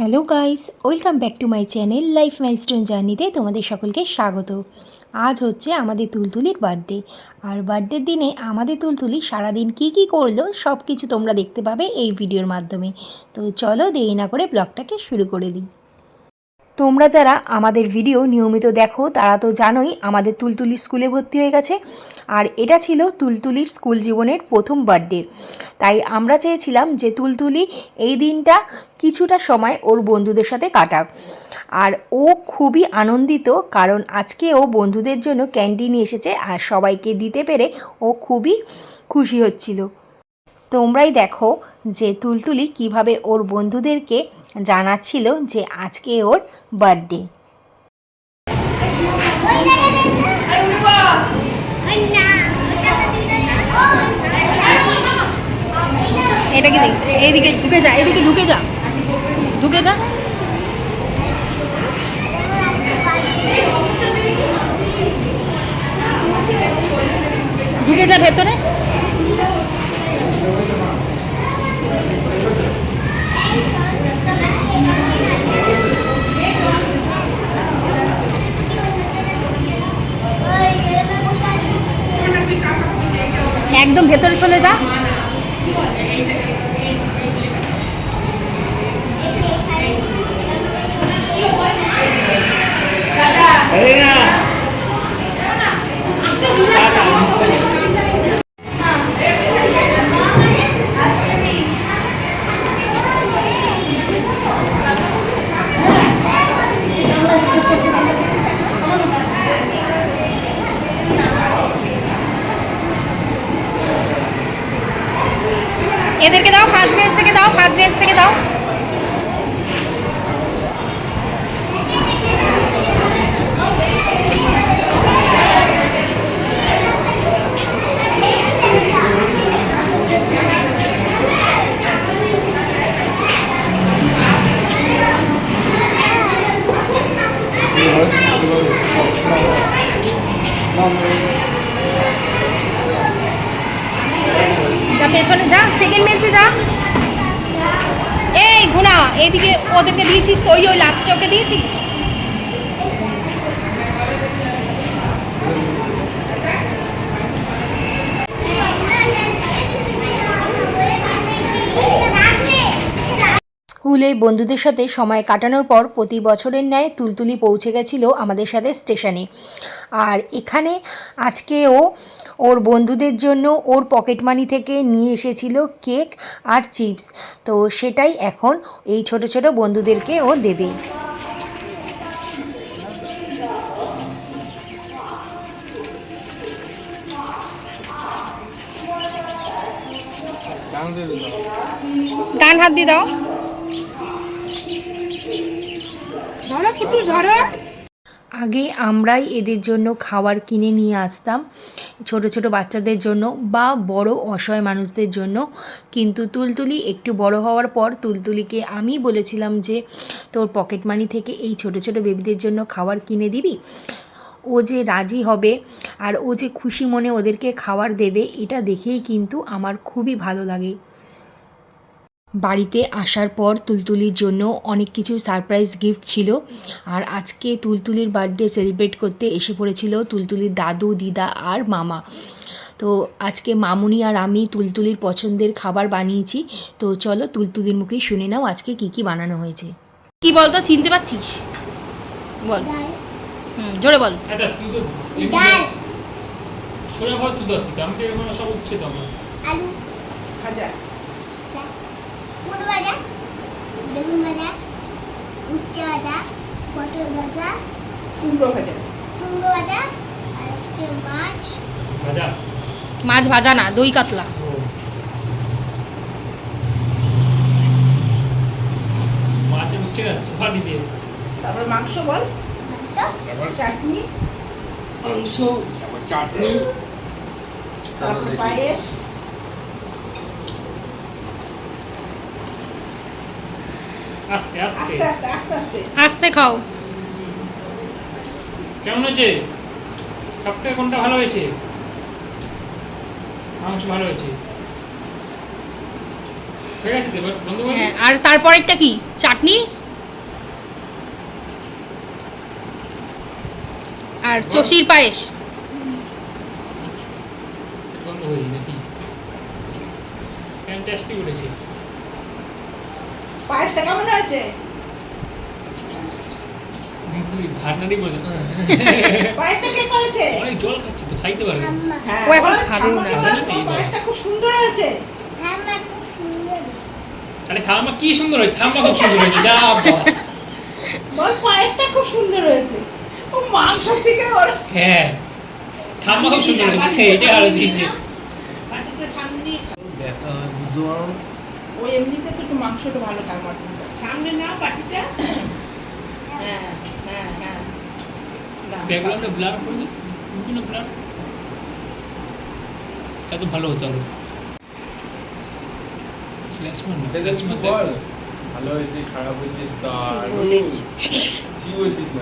Hello guys, welcome back to my channel life milestone জার্নিতে তোমাদের সকলকে স্বাগত। আজ হচ্ছে আমাদের তুলতুলির বার্থডে। আর বার্থডের দিনে আমাদের তুলতুলি সারাদিন কি কি করল সব কিছু তোমরা দেখতে পাবে এই ভিডিওর মাধ্যমে। তো চলো দেরি না করে ব্লগটাকে শুরু করে দিই। তোমরা যারা আমাদের ভিডিও নিয়মিত দেখো, তারা তো জানোই আমাদের তুলতুলি স্কুলে ভর্তি হয়ে গেছে। আর এটা ছিল তুলতুলির স্কুল জীবনের প্রথম বার্থডে তাই আমরা চেয়েছিলাম যে তুলতুলি এই দিনটা কিছুটা সময় ওর বন্ধুদের সাথে কাটাক। আর ও খুবই আনন্দিত, কারণ আজকে ও বন্ধুদের জন্য ক্যান্টিন এসেছে আর সবাইকে দিতে পেরে ও খুবই খুশি হচ্ছিল। তোমরাই দেখো যে তুলতুলি কীভাবে ওর বন্ধুদেরকে জানাচ্ছিল যে আজকে ওর বার্থডে। ঢুকে যা এদিকে ঢুকে যা। ঢুকে যা। ঢুকে যা ভেতরে। একদম ভেতরে চলে যা। এদেরকে গুনা এইদিকে ওদেরকে দিয়েছিস? ওই ওই লাস্টে ওকে দিয়েছিস স্কুলে বন্ধুদের সাথে সময় কাটানোর পর প্রতি বছরের ন্যায় তুলতুলি পৌঁছে গেছিল আমাদের সাথে স্টেশনে। আর এখানে আজকে ও ওর বন্ধুদের জন্য ওর পকেট মানি থেকে নিয়ে এসেছিল কেক আর চিপস। তো সেটাই এখন এই ছোট ছোট বন্ধুদেরকে ও দেবে। ডান হাত দিয়ে দাও। আগে আমরাই এদের জন্য খাবার কিনে নিয়ে আসতাম, ছোট ছোট বাচ্চাদের জন্য বা বড় অসহায় মানুষদের জন্য। কিন্তু তুলতুলি একটু বড় হওয়ার পর তুলতুলিকে আমি বলেছিলাম যে, তোর পকেট মানি থেকে এই ছোট ছোট বেবিদের জন্য খাবার কিনে দিবি? ও যে রাজি হবে আর ও যে খুশি মনে ওদেরকে খাবার দেবে, এটা দেখেই কিন্তু আমার খুবই ভালো লাগে। বাড়িতে আসার পর তুলতুলির জন্য অনেক কিছু সারপ্রাইজ গিফট ছিল। আর আজকে তুলতুলির বার্থডে সেলিব্রেট করতে এসে পড়েছিল তুলতুলির দাদু দিদা আর মামা। তো আজকে মামুনি আর আমি তুলতুলির পছন্দের খাবার বানিয়েছি। তো চলো তুলতুলির মুখেই শুনে নাও আজকে কি কি বানানো হয়েছে। কি বলতো চিনতে পারছিস? বল। হুম জোরে বল। আমি তো এরকম সব ভাজা কুমড়ো ভাজা বেগুন ভাজা উচ্ছে ভাজা পটল ভাজা কুমড়ো ভাজা কুমড়ো ভাজা আর হচ্ছে মাছ। ভাজা? মাছ ভাজা না দই কাতলা। উঠছে দিয়ে তারপর মাংস বল। মাংস? তারপর চাটনি। মাংস তারপর চাটনি। তারপর পায়েস। আস্তে আস্তে আস্তে আস্তে আস্তে আস্তে। খাও। কেমন হয়েছে? সবথেকে কোনটা ভালো হয়েছে? মাংস ভালো হয়েছে। হ্যাঁ, আর তারপরেরটা কি? চাটনি? আর চষির পায়েস? ফ্যান্টাস্টিক উঠেছে পায়েসটা কেমন হয়েছে? ঘাটনাটি বলে দেবে। পায়েসটা কে করেছে? অনেক জল খাচ্ছি তো খাইতে পারবে। ঠাম্মা। হ্যাঁ, ও এখন বল, খাবে সুন্দর হয়েছে। আরে কি সুন্দর হয়েছে? থাম্মা খুব সুন্দর হয়েছে যা বল। পায়েসটা খুব সুন্দর হয়েছে। ও মাংস থেকে ওর হ্যাঁ থাম্মা খুব সুন্দর হয়েছে। এটা আরও দিয়েছে। বাটিতে সামনে নিয়ে দেখা বুঝতে পারো না। ও এমনিতে তো একটু মাংসটা ভালো মটন সামনে নাও বাটিটা। হ্যাঁ হ্যাঁ হ্যাঁ। ব্যাকগ্রাউন্ডে ব্লার করে দিই। কোনো ব্লার? এত ভালো হতো আরও। ভালো হয়েছে খারাপ হয়েছে তার কি বলছিস? না?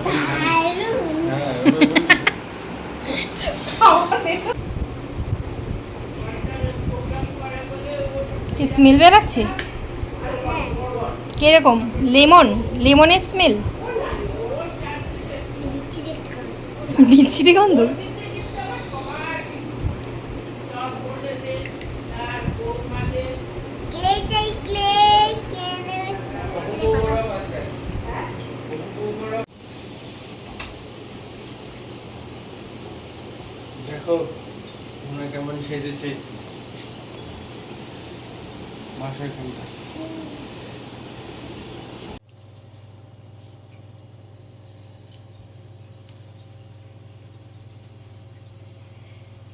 স্মেল বেরাচ্ছে? কীরকম? লেমন? লেমনের স্মেল বিচ্ছিরি গন্ধ। দেখো কেমন সেজেছে। খানটা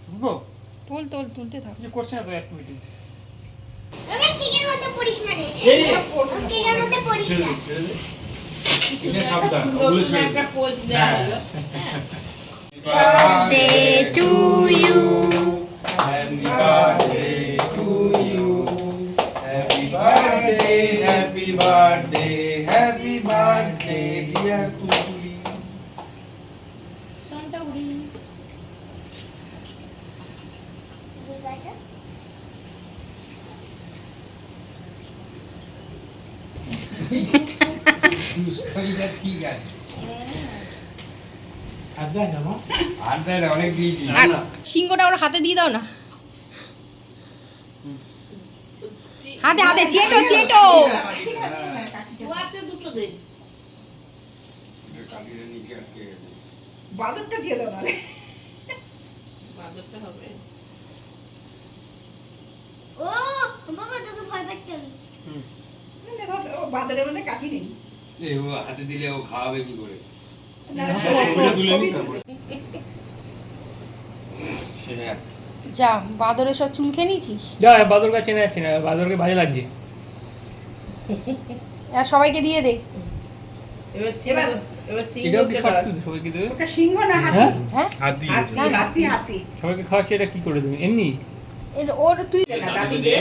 বুঝব তোল তোল তুলতে থাক। কিছু করছে না তো এক মিনিট? কেকের মধ্যে পড়িস না রে। এই আমরা কেকের মধ্যে পড়িস না। Birthday to you. Happy birthday. ঠিক আছে। ঠিক আছে না। সিংহটা ওর হাতে দিয়ে দাও না। হাতে হাতে চেটো চেটো। হাতে দুটো দে কালির নিচে আটকে গেছে বাদরটা দিয়ে দাও না। বাদরটা হবে ও বাবা তোকে ভয় পাচ্ছি আমি। দেখো, ও বাদরের মধ্যে কাটি নেই। এ ও হাতে দিলে ও খাওয়াবে কি করে। ছ্যাঃ। যা বাদরের সব চুল খেয়ে নিয়েছিস? যা বাদর কাছে চেনা যাচ্ছে না বাদরকে ভালো লাগছে। আর সবাইকে দিয়ে দে। এবার সিংহ এবার। সবাইকে দেবে? সিংহ না হাতি? হ্যাঁ? হ্যাঁ হাত। দিয়ে হাতি হাতি হাতি। সবাইকে খাওয়াচ্ছে এটা কি করে দেবে? এমনি? এর ওর তুই দাদু দে।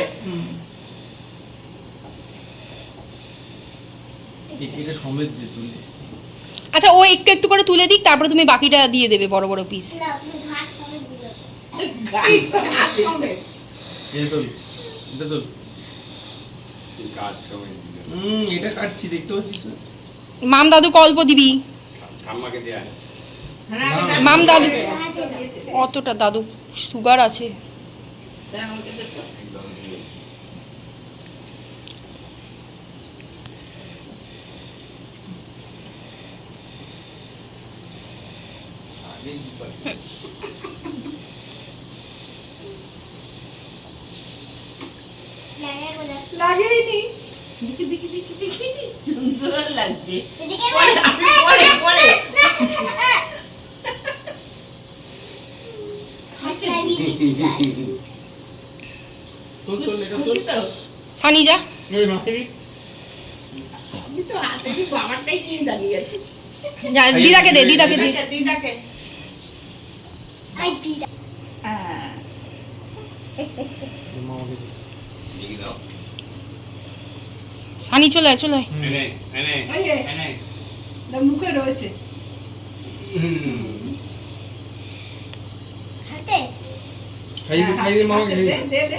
আচ্ছা ও একটু একটু করে তুলে দিক তারপরে তুমি বাকিটা দিয়ে দেবে বড় বড় পিস মাম দাদু অল্প দিবি। হ্যাঁ, মাম দাদু। দিয়েছে। অতটা দাদু সুগার আছে। লাগেনি দেখি দেখি দেখি দেখি সুন্দর লাগছে। পরে, পরে, পরে। আছি। যা দিদাকে দে দিদাকে দে। হ্যাঁ। সানি চলে আয় চলে মুখে রয়েছে। খাইয়ে দে খাইয়ে দে মামাকে খাইয়ে দে দে।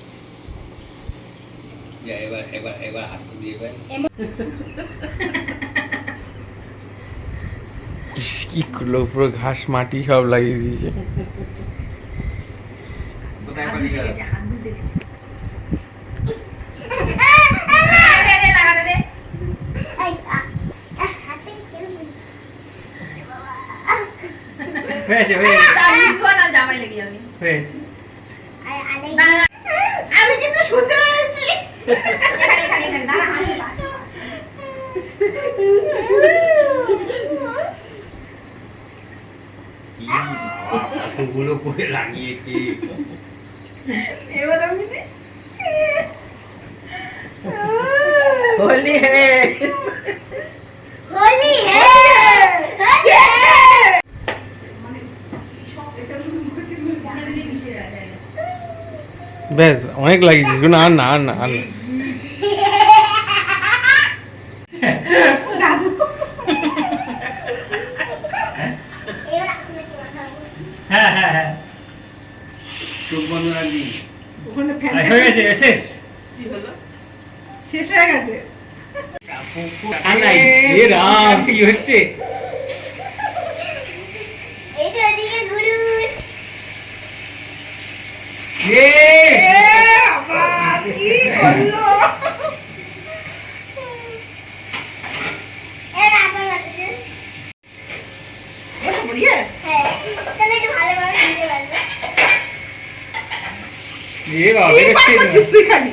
যা এবার এবার এবার হাত দিয়ে এবার ইস, কি করল পুরো ঘাস মাটি সব লাগিয়ে দিয়েছে। কোথায় গেল? হয়েছে হয়েছে। আমি কিন্তু শুনতে কতগুলো করে লাগিয়েছি এবার আমি হলি হোলি হে হোলি হে হোলি হে। ব্যাস অনেক লাগিয়েছিস না আর না আর না আর না এবার আপনাকে কথা বলছি। হ্যাঁ হ্যাঁ হ্যাঁ চোখ বন্ধ রাখবি ওখানে ফ্যান আর হয়ে গেছে শেষ কি হলো শেষ হয়ে গেছে আলাই এ রাম কি হচ্ছে এই তো এদিকে গুরুজ। এ এ বাবা, কি করল? এবার আপনার হাতে। বসো বুড়িয়ে। হ্যাঁ, তাহলে একটু ভালোভাবে দিতে পারবে। এ বাবা কি এটা পার কে করছিস তুই খালি?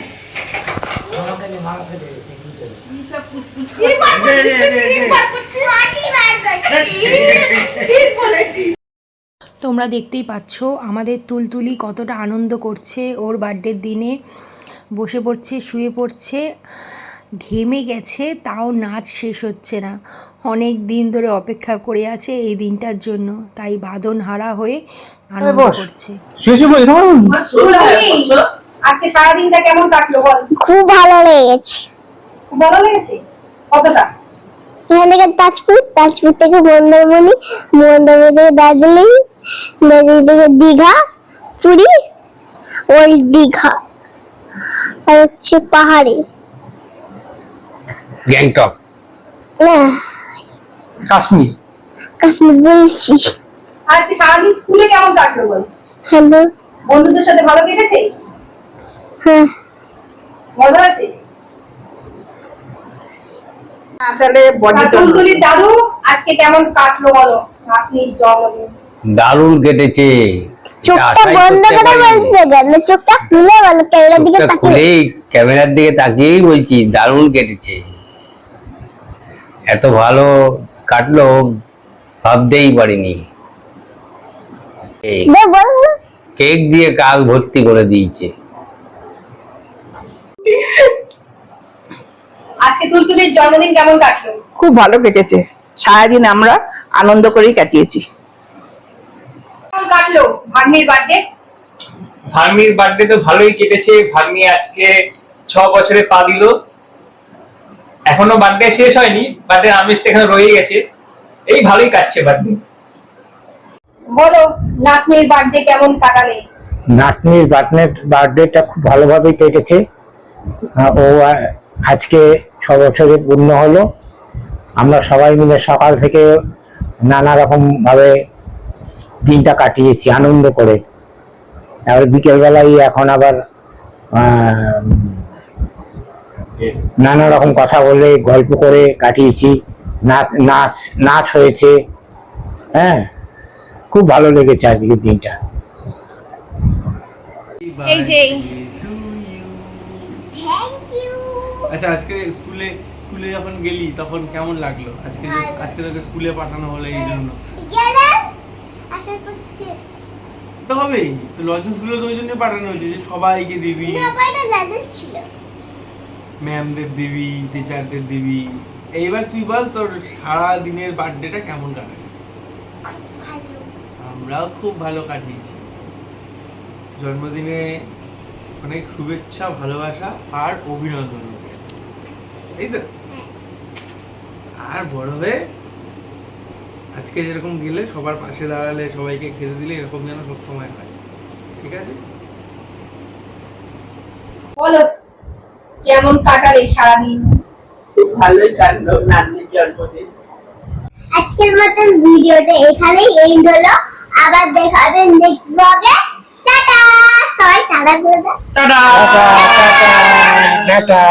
কি পার দে, দে, করছিস তুই? দে, কি দে। পার করছিস? মাটি বার করছি। কি বলেছিস? তোমরা দেখতেই পাচ্ছ আমাদের তুলতুলি কতটা আনন্দ করছে। ওর বার্থডের দিনে বসে পড়ছে শুয়ে পড়ছে ঘেমে গেছে তাও নাচ শেষ হচ্ছে না। অনেক দিন ধরে অপেক্ষা করে আছে এই দিনটার জন্য তাই বাঁধন হারা হয়ে আনন্দ করছে। আজকে সারাদিনটা কেমন কাটলো বল? খুব ভালো লেগেছে। খুব ভালো লেগেছে? কতটা? এখান থেকে তাজপুর তাজপুর থেকে মন্দারমণি মন্দারমণি থেকে দার্জিলিং দীঘা পুরী ওই দীঘা। আর হচ্ছে পাহাড়ে। গ্যাংটক। না। কাশ্মীর। কাশ্মীর বলছি। আজকে সারাদিন স্কুলে কেমন কাটলো বল? হ্যালো। বন্ধুদের সাথে ভালো কেটেছে? হ্যাঁ। মজা আছে? তাহলে বডি দাদু আজকে কেমন কাটলো বলো? নাতনির জন্মদিন। দারুণ কেটেছে। চোখটা বন্ধ করে বলছে কেন? চোখটা খুলে বলো ক্যামেরার দিকে তাকিয়ে। খুলেই ক্যামেরার দিকে তাকিয়েই বলছি দারুণ কেটেছে। এত ভালো কাটলো ভাবতেই পারিনি। এই দে বল না। কেক দিয়ে কাক ভর্তি করে দিয়েছে। আজকে তুলতুলির জন্মদিন কেমন কাটলো? খুব ভালো কেটেছে। সারাদিন আমরা আনন্দ করেই কাটিয়েছি। কাটলো ভাগ্নির বার্থডে ভাগ্নির বার্থডে তো ভালোই কেটেছে। ভাগ্নি আজকে ছ বছরে পা দিল। এখনও বার্থডে শেষ হয়নি বার্থডে আমেজটা এখানে রয়ে গেছে। এই ভালোই কাটছে বার্থডে বলো নাতনির বার্থডে কেমন কাটালে? নাতনির বার্থডে বার্থডেটা খুব ভালোভাবে কেটেছে। ও আজকে ছ বছরে পূর্ণ হলো। আমরা সবাই মিলে সকাল থেকে নানা রকম ভাবে দিনটা কাটিয়েছি আনন্দ করে। আবার বিকেলবেলায় এখন আবার নানা রকম কথা বলে গল্প করে কাটিয়েছি। নাচ নাচ নাচ হয়েছে। হ্যাঁ খুব ভালো লেগেছে আজকের দিনটা। এই যে আচ্ছা আজকে স্কুলে স্কুলে যখন গেলি তখন কেমন লাগল? আজকে আজকে তোকে স্কুলে পাঠানো হলো এই জন্য। আসার পর শেষ তো হবেই। তো লজেন্সগুলো তো ওই জন্য পাঠানো হয়েছে যে সবাইকে দিবি। ছিল। ম্যামদের দিবি টিচারদের দিবি। এইবার তুই বল তোর সারা দিনের বার্থডেটা কেমন কাটালি আমরাও খুব ভালো কাটিয়েছি। জন্মদিনে অনেক শুভেচ্ছা ভালোবাসা আর অভিনন্দন। এই তো। আর বড় হয়ে আজকে যেরকম গেলে সবার পাশে দাঁড়ালে সবাইকে খেতে দিলে এরকম যেন সবসময় হয়। ঠিক আছে? বলো কেমন কাটালে সারাদিন? খুব ভালোই কাটলো নাতনির জন্মদিন। আজকের মতন ভিডিওটা এখানেই এন্ড হলো। আবার দেখা হবে নেক্সট ব্লগে টাটা! সবাই টাটা করে দাও। টাটা! টাটা! টাটা!